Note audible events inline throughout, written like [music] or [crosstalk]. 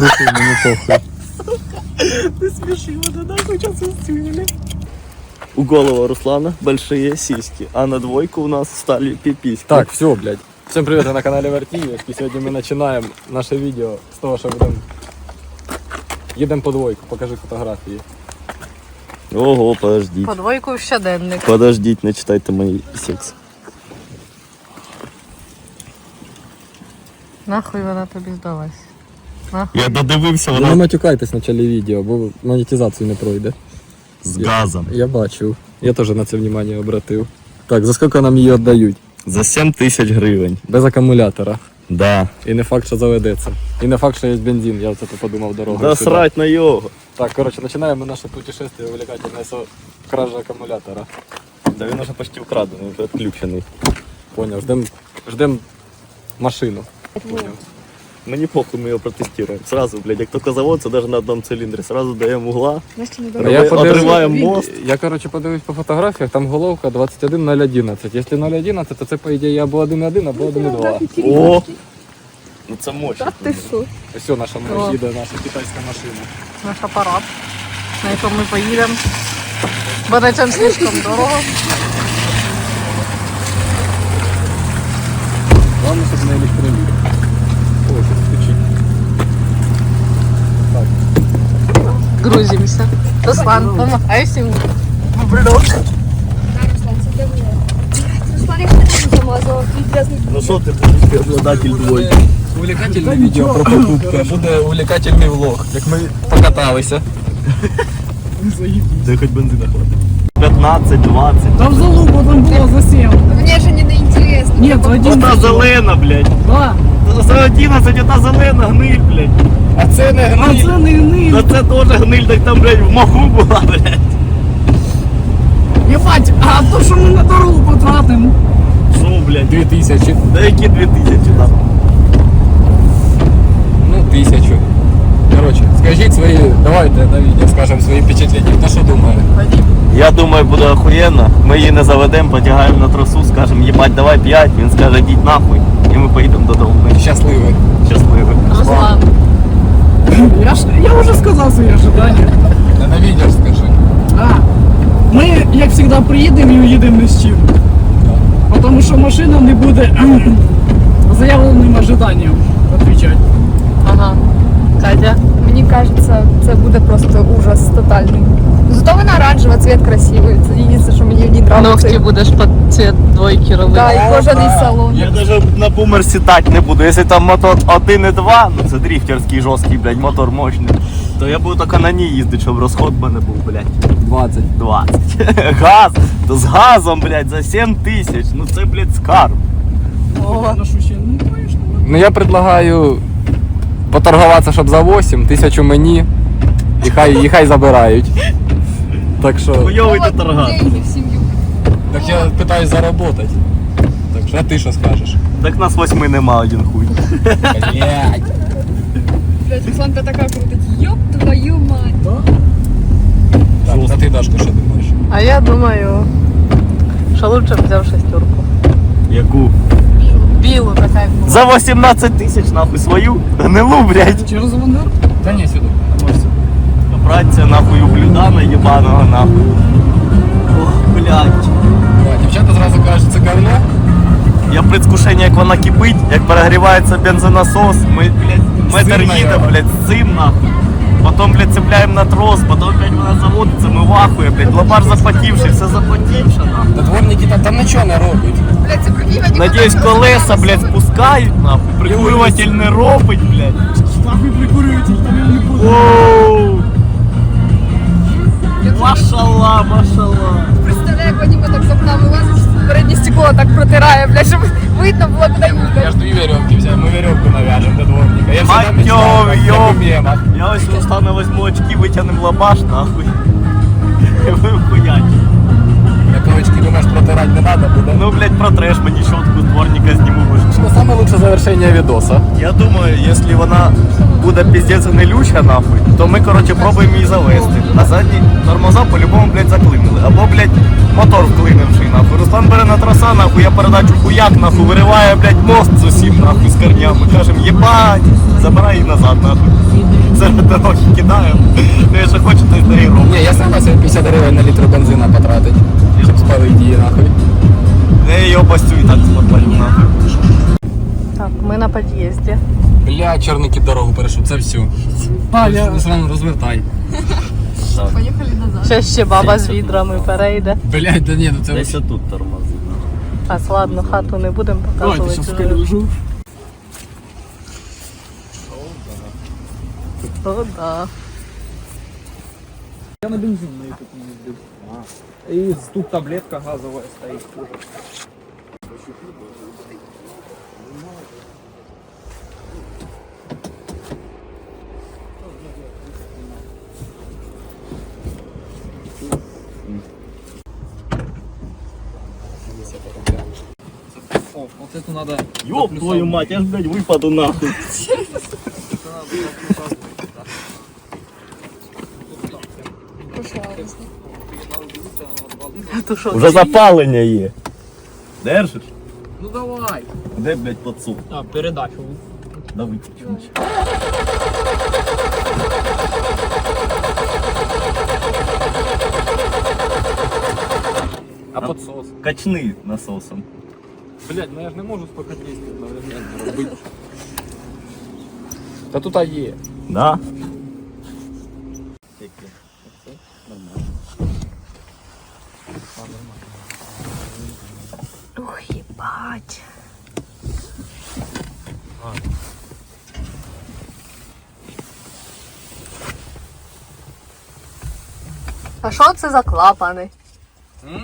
Мені похуй. Ты смешила, да нахуй сейчас устюнили. У голого Руслана большие сиськи, а на двойку у нас стали пиписьки. Так, все, блядь. Всем привет, я на канале Вертиев. И сегодня мы начинаем наше видео с того, что будем... Едем по двойку, покажи фотографии. Ого, подождіть. По двойку в щоденник. Подождіть, не читайте мої секс. Нахуй вона тобі здалась. Я додивився, Ви не матюкайтесь в началі відео, бо монетизацію не пройде. з газом. Я бачив. Я теж на це внимание обратив. Так, за скільки нам її віддають? За 7 тисяч гривень. Без акумулятора. Да. І не факт, що заведеться. І не факт, що є бензин, я це подумав дорогою. Да сюди. срать на його. Так, короче, начинаем наше путешествие увлекательное со кражи аккумулятора. Да він уже почти вкрадений, вже відключений. Понял, ждем, ждем машину. Понял. Мені похуй, ми його протестуємо. Сразу, блядь, як тільки заводиться, навіть на одному циліндрі, сразу даємо угла, А я подивився- мост. Я, короче, подивився по фотографіях, там головка 21011. Якщо 011, то це, по ідеї, або 1.1, або 1.2. О! Ну це мощно. Ось наша О. їде, наша китайська машина. Наш апарат, на якому ми поїдемо. Бо на цьому слишком дорого. Так, Грузимося. Руслан, помагай всім. Блок. Ну що ти будеш обладатель двойки? увлекательне відео про покупки. Буде увлекательний влог, як ми покаталися. Де хоч бензина хватить. 15, 20. Там залупа там было за 7. Мне же не интересно. Нет, за 11. Ота зелена, блядь. Да. За 11 ота зелена гниль, блядь. А це не А гниль. це не гниль. Та це теж гниль, так там, блядь, в маху була, блядь. Єбать, а то, що ми на дорогу потратимо. Що, блядь? 2000. Да які 2000 там? Ну, тисячу. Короче, скажіть свої, давайте на відео скажемо свої впечатлення. Хто що думає? Я думаю, буде охуєнно. Ми її не заведемо, потягаємо на трасу, скажемо, їбать, давай 5, він скаже, йдіть нахуй. І ми поїдемо додому. Ми Щасливий. щасливі. Руслан. Я, ж, я вже сказав свої ожидання. Не на відео скажи. А, ми, як завжди, приїдемо і уїдемо з чим. Тому що машина не буде [clears throat] заявленим ожиданням відповідати. Ага. Катя. Мені кажеться, буде просто ужас тотальний. Зато вона оранжева, цвіт красивий. Це єдине, що мені в ній Ногті будеш під цвіт двойки робити. Да, і кожаний салон. Я навіть на бумер сідати не буду. Якщо там мотор 1,2, ну це дріфтерський жорсткий, блядь, мотор мощний, то я буду тільки на ній їздити, щоб розход в мене був, блядь. 20. 20. [laughs] Газ, то з газом, блядь, за 7 тисяч. Ну це, блядь, скарб. Ну. Ну я предлагаю поторгуватися, щоб за 8, тисячу мені. І хай, і хай забирають. Так що. Хуйовий ти торгаш. Деньги в сім'ю. Так я питаюсь заработати. Так що а ти що скажеш? Так нас восьми нема один хуй. Блять. Блядь, Русланка така крутить. Йоп твою мать. Так, а ти Дашко, що думаєш? А я думаю, що лучше б взяв шестерку. Яку? Білу, така як була. За 18 тисяч нахуй свою гнилу, блядь. Через? Та ні, сюди. Праця нахуй углюдана єбаного нахуй. Ох, блядь. Дівчата зразу кажуть, це говно. Я предвкушення, як вона кипить, як перегрівається бензонасос, ми, блядь, метр Сильно їдемо, його. блядь, з цим нахуй. Потім, блядь, цепляємо на трос, потім, блядь, вона заводиться, ми вахує, блядь, лобаш запотівший, все запотівше, нахуй. Та дворники там, там нічого не роблять. Блядь, це прикинь, Надіюсь, колеса, блядь, спускають, нахуй, прикурюватель не робить, блядь. Нахуй прикурюватель, там я не буду. Оу! Машалла, машалла. Представляю, як вони так з окна вилазить, переднє стекло так протирає, бля, щоб видно було, куди Я ж дві веревки взяв, ми веревку нав'яжемо до дворника. Я всегда Мать мечтав, як йо. у мемах. Я ось устану возьму очки, витягнемо лабаш, нахуй. [laughs] Ви хуять. Так очки, думаєш, протирати не треба буде. Ну, блядь, протреш мені щотку з дворника зніму. бо ж. Що саме лучше завершення відоса. Я думаю, якщо вона буде піздець гнилюча нахуй, то ми, коротше, пробуємо її завести. А задні тормоза по-любому, блядь, заклинили. Або, блядь, мотор вклинивший, нахуй. Руслан бере на троса, нахуй, я передачу хуяк, нахуй, вириває, блядь, мост з усім, нахуй, з корнями. Кажем, єбать, забирай її назад, нахуй. Серед дороги кидаємо. Ну, якщо хочете, то й дорогі робимо. Ні, я согласен 50 гривень на літр бензина потратить. Щоб спалити її нахуй. Я її обостю і так сподпалю, нахуй. Так, ми на під'їзді. Бля, чорники дорогу перейшов, це все. А, я... Руслан, розвертай. [laughs] Поїхали назад. Ще ще баба з відрами перейде. Блять, да ні, ну це Десь отут тормози. А ладно, хату не будемо Давайте показувати. сейчас переложу. О, да. Я на бензин на этот не ездил. И тут таблетка газовая стоит тоже. О, вот эту надо... Ёб твою мать, я ж, блядь, випаду нахуй. То що, Уже запалення є. Держиш? Ну давай. Де, блядь, подсук? А, передачу. Да виключимо. А подсос. Качни насосом. Блять, ну я ж не можу спокійно їсти одновременно робити. Та тут а є. Да? Ух, їбать. А що це за клапани?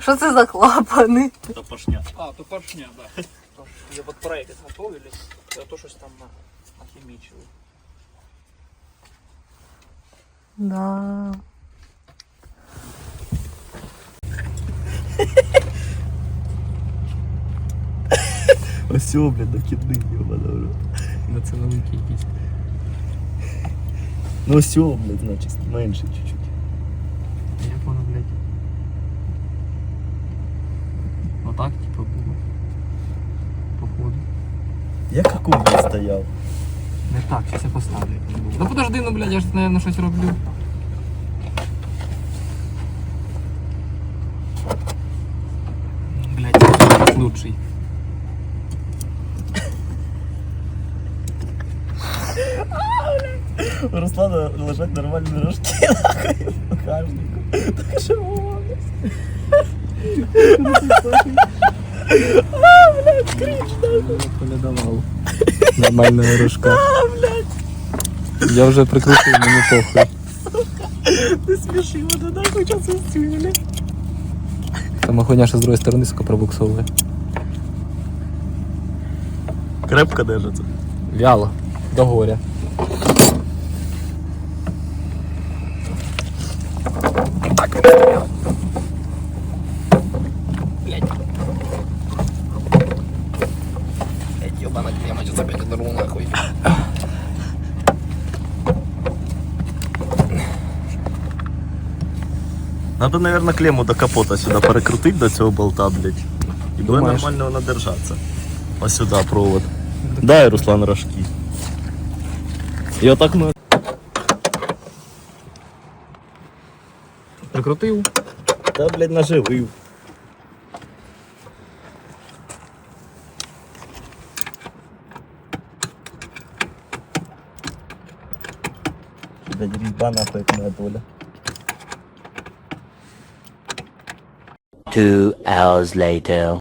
Що це за клапани? Та пошня. А, то поршня, да. Я под проект готовили, я то щось там на, нахімічили. Да. О, блядь, докидний йобана. На це великий якийсь. Ну о, блядь, значить, менше чуть-чуть. Я понял, блядь. Отак, типа, було. Походу. Я он блядь, стояв. Не так, зараз я поставлю. як було. Ну подожди, ну блядь, я ж, наверное, щось роблю. Блядь, лучший. У Руслана лежать нормальні рожки [laughs] нахуй в багажнику. Так що молодець. Полядавав. Нормальная рожка. Я вже прикрутив, мені похуй. Ти сміши мене нахуй час устюнили. Там охуйня ще з другої сторони, сука, пробуксовує. Крепко держиться. Вяло. До горя. Надо, наверное, клемму до капота сюда перекрутить до цього болта, блядь. І буде Думаєш? нормально вона держаться. Ось сюди провод. Дай, Руслан, рожки. І отак ми. Прикрутив. Та, блядь, наживив. Блядь, різьба нахуй, як моя доля. Two hours later.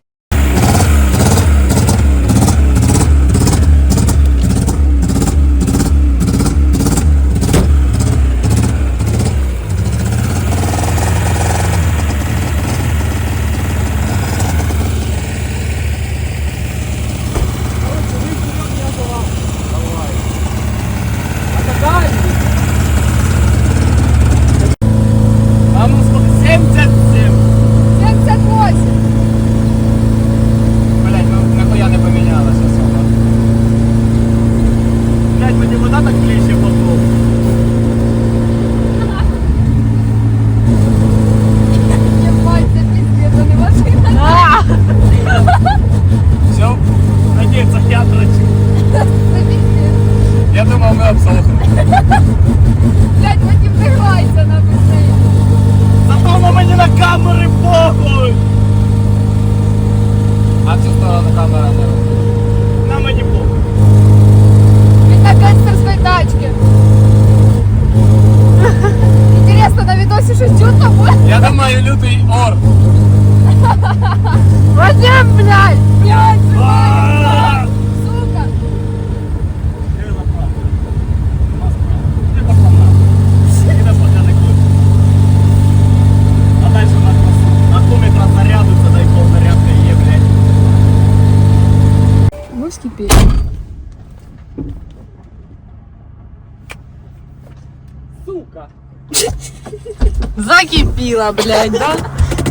Закипіла, блядь, да?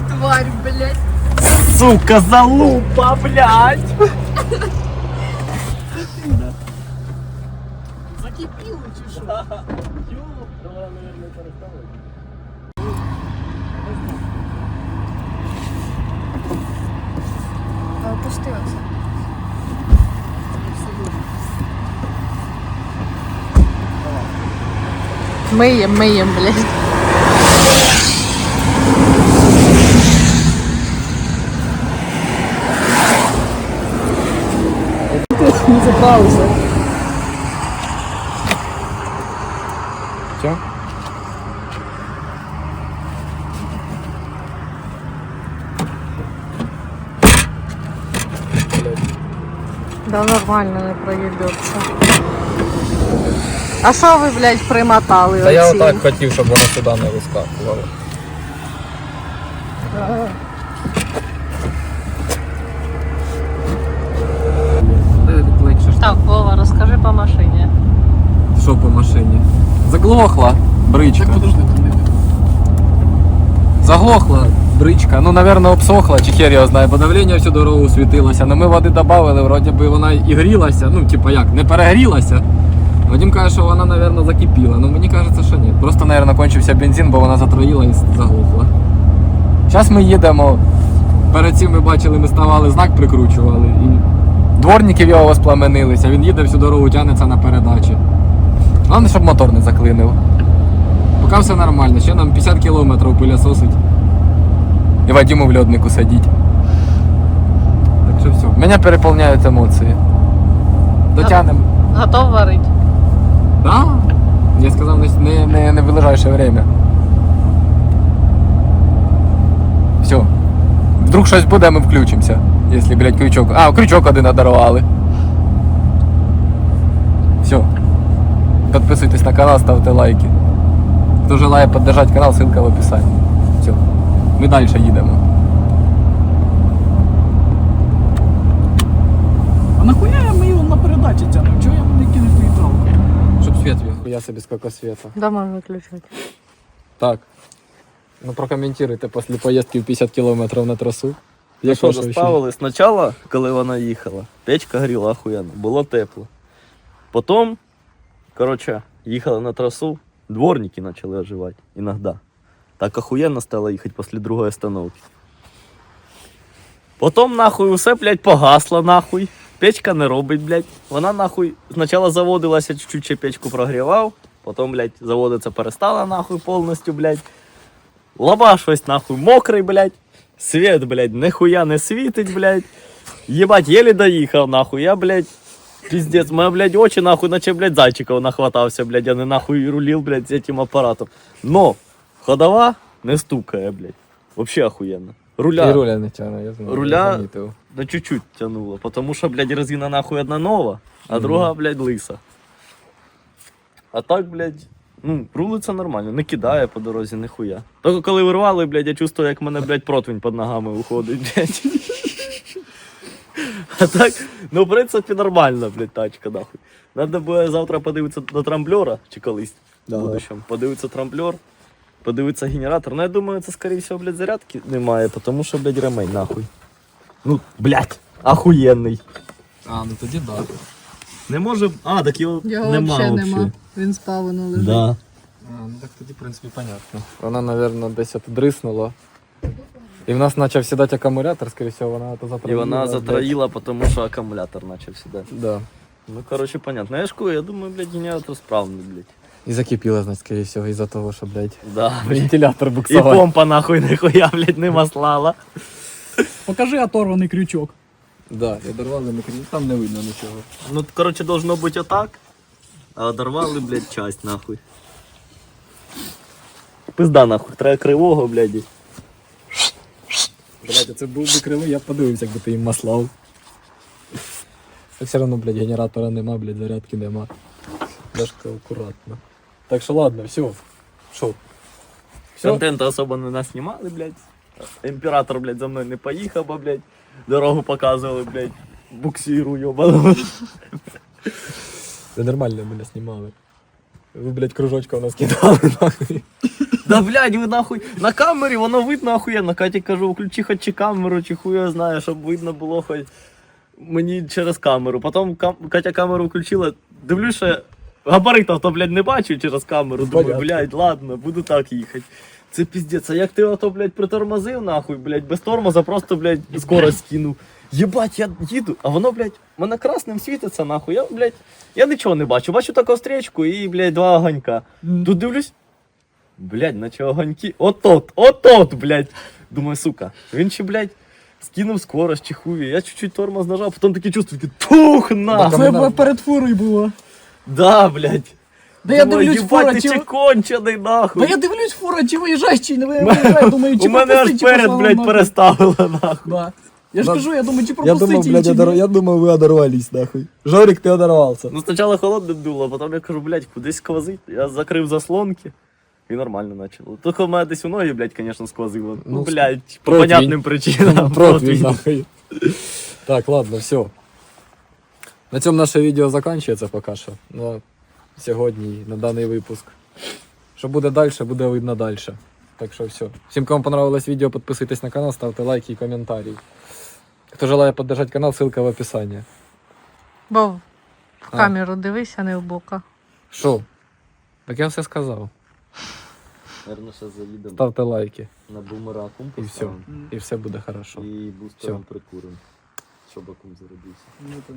Тварь, блядь. Сука, залупа, блядь! Закипіло чи що? Опустилася. Миєм, миєм, блядь. Не. Все? Да нормально не проїбеться. А що ви, блядь, примотали? Та я оці? отак хотів, щоб воно сюди не вискакувало. По машині. Що по машині? Заглохла бричка. Так подожди, там не Заглохла бричка. Ну, напевно, обсохла, чи хер його знає, бо давлення всю дорогу світилося. Ну ми води додали, вроді би вона і грілася. Ну, типа як, не перегрілася. Вадим каже, що вона, напевно, закипіла. Ну мені кажеться, що ні. Просто, напевно, кончився бензин, бо вона затроїла і заглохла. Зараз ми їдемо. Перед цим ми бачили, ми ставали знак, прикручували. І дворників його воспламенилися. Він їде всю дорогу, тягнеться на передачі. Головне, щоб мотор не заклинив. Поки все нормально, ще нам 50 кілометрів пилососить. І Вадиму в льоднику сидіть. Так що все. Мене переповняють емоції. Дотянемо. Готов варить? Да? Я сказав, не, не, не, не в ближайшее время. Все. Вдруг щось буде, ми включимося. Якщо, блядь, крючок. А, крючок один одарували. Все. Підписуйтесь на канал, ставте лайки. Хто желає підтримати канал, ссылка в описанні. Все. Ми далі їдемо. А нахуя ми його на передачі тягнемо? Чого я не кинув нейтралку? Щоб світ в'їхав. Я собі скільки світа. Да, можна виключати. Так. Ну прокоментуйте після поїздки в 50 кілометрів на трасу. Я що, заставили? Спочатку, коли вона їхала, печка гріла охуєнно, було тепло. Потім, коротше, їхали на трасу, дворники почали оживати іноді. Так охуєнно стало їхати після другої остановки. Потім, нахуй, усе, блядь, погасло, нахуй. Печка не робить, блядь. Вона нахуй спочатку заводилася, чуть-чуть печку прогрівав, потім, блядь, заводиться перестала нахуй повністю, блядь. Лаба щось нахуй мокрий, блядь. Світ, блядь, нихуя не світить, блядь. Єбать, єлі доїхав, нахуй. Я, блядь, пиздец, моя, блядь, очі, нахуй, наче, блядь, зайчиков нахватався, блядь, я не нахуй рулил, блядь, з этим апаратом. Но ходова не стукає, блядь. Вообще охуєнно. І Руля, руля не тягне, я знаю. Руля- я замітив. на чуть-чуть тянуло, потому що, блядь, резина нахуй одна нова, а друга, блядь, лиса. А так, блядь, ну, рулиться нормально, не кидає по дорозі, ніхуя. Тільки коли вирвали, блядь, я чувствую, як мене, блядь, противень під ногами уходить, блядь. [laughs] А так, ну, в принципі, нормально, блядь, тачка, нахуй. Надо буде завтра подивитися до трамблера, чи колись в Давай. будущем. Подивитися трамблер, подивитися генератор. Ну, я думаю, це, скоріше всього, блядь, зарядки немає, тому що, блядь, ремень, нахуй. Ну, блядь, охуєнний. А, ну тоді да. Не може. А, так його, Його нема взагалі нема. Він спавано лежить. Да. А, ну так тоді, в принципі, понятно. Вона, мабуть, десь дриснула. І в нас почав сідати акумулятор, скоріше всього, вона то І вона затроїла, тому що акумулятор почав сідати. Да. Ну, коротше, понятно. Я я думаю, блядь, генератор справний, блядь. І закипіла, значить, скоріше всього, із-за того, що, блядь, Да, блядь. вентилятор І буксував. помпа нахуй [laughs] ніхуя, блядь, не маслала. Покажи оторваний крючок. Да, я дорвали мікро, там не видно нічого. Ну, коротше, должно бути отак. А одорвали, блядь, часть нахуй. Пизда нахуй, треба кривого, блядь. і- Блядь, це був би кривий, я б подивився, якби ти їм маслав. Все одно, блядь, генератора нема, блядь, зарядки нема. Дашка акуратно. Так що ладно, все. Що? Все? Контенту особо не наснімали, блядь. Імператор, блядь, за мною не поїхав, бо, блядь. Дорогу показували, блядь. Буксиру, йобану. Це нормально мене знімали. Ви, блядь, кружочка у нас кидали, нахуй. Да блядь, ви нахуй на камері воно видно охуєнно. Каті кажу, включи хоч чи камеру, чи хуя знає, щоб видно було хоч мені через камеру. Потім кам... Катя камеру включила, дивлюся, габаритів то, блядь, не бачу через камеру. Думаю, блядь, ладно, буду так їхати. Це піздець, а як ти ото, блядь, притормозив, нахуй, блядь, без тормоза просто, блядь, скорость скинув. Єбать, я їду, а воно, блядь, мене красним світиться, нахуй. Я, блядь, я нічого не бачу. Бачу таку стрічку і, блядь, два огонька. Тут дивлюсь, Блядь, наче огоньки. От-от, от-от, блядь. Думаю, сука, він ще, блядь, скинув скорость чи хуй. Я чуть-чуть тормоз нажав, потім таке чувство, таке тух на. Це б перед фурою було. Да, блядь. Да я Думаю, дивлюсь, «Єбать, фура, ти чи... кончений, нахуй. Да я дивлюсь, фура, чи виїжджає, чи не виїжджає. Думаю, чи У мене аж перед, блядь, нахуй. переставила, нахуй. Да. Я ж кажу, я думаю, чи Я пропустить думав, блядь, чи ні. я думав, ви одорвались, нахуй. Жорик, ти одорвався. Ну, спочатку холодним дуло, а потім я кажу, блядь, кудись сквозить. Я закрив заслонки. І нормально почало. Тільки в мене десь у ноги, блядь, звісно, сквозило. Ну, Ну, блядь, по понятним причинам. Противень, нахуй. Так, ладно, все. На цьому наше відео закінчується поки що. Ну, сьогодні на даний випуск. Що буде далі, буде видно далі. Так що все. Всім, кому понравилось відео, підписуйтесь на канал, ставте лайки і коментарі. Хто желає підтримати канал, ссылка в описанні. Бо в А. камеру дивись, а не в бока. Що? Так я все сказав. Ставте лайки. на бумера І все. І все буде хорошо. І бустером прикуримо, щоб акум зарядився.